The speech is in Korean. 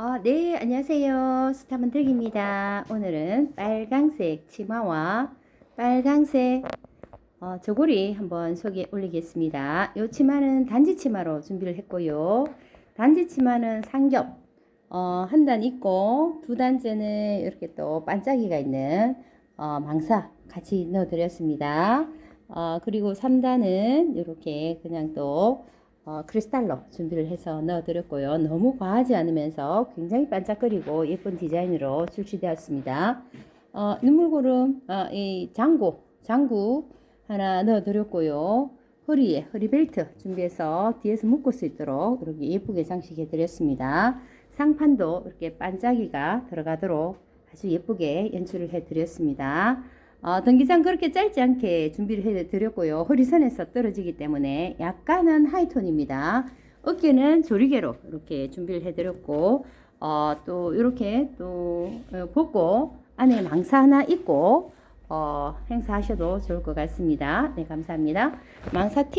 어, 네, 안녕하세요. 스타만 덕입니다. 오늘은 빨강색 치마와 빨강색 어, 저고리 한번 소개 올리겠습니다. 이 치마는 단지 치마로 준비를 했고요. 단지 치마는 상겹 어, 한 단 있고 두 단째는 이렇게 또 반짝이가 있는 어, 망사 같이 넣어드렸습니다. 어, 그리고 3단은 이렇게 그냥 또 어, 크리스탈로 준비를 해서 넣어드렸고요. 너무 과하지 않으면서 굉장히 반짝거리고 예쁜 디자인으로 출시되었습니다. 어, 눈물고름, 어, 이 장구, 장구 하나 넣어드렸고요. 허리에 허리벨트 준비해서 뒤에서 묶을 수 있도록 이렇게 예쁘게 장식해 드렸습니다. 상판도 이렇게 반짝이가 들어가도록 아주 예쁘게 연출을 해 드렸습니다. 어, 등기장 그렇게 짧지 않게 준비를 해 드렸고요. 허리선에서 떨어지기 때문에 약간은 하이톤입니다. 어깨는 조리개로 이렇게 준비를 해 드렸고, 어, 또 이렇게 또 어, 벗고 안에 망사 하나 있고, 어, 행사하셔도 좋을 것 같습니다. 네, 감사합니다. 망사 티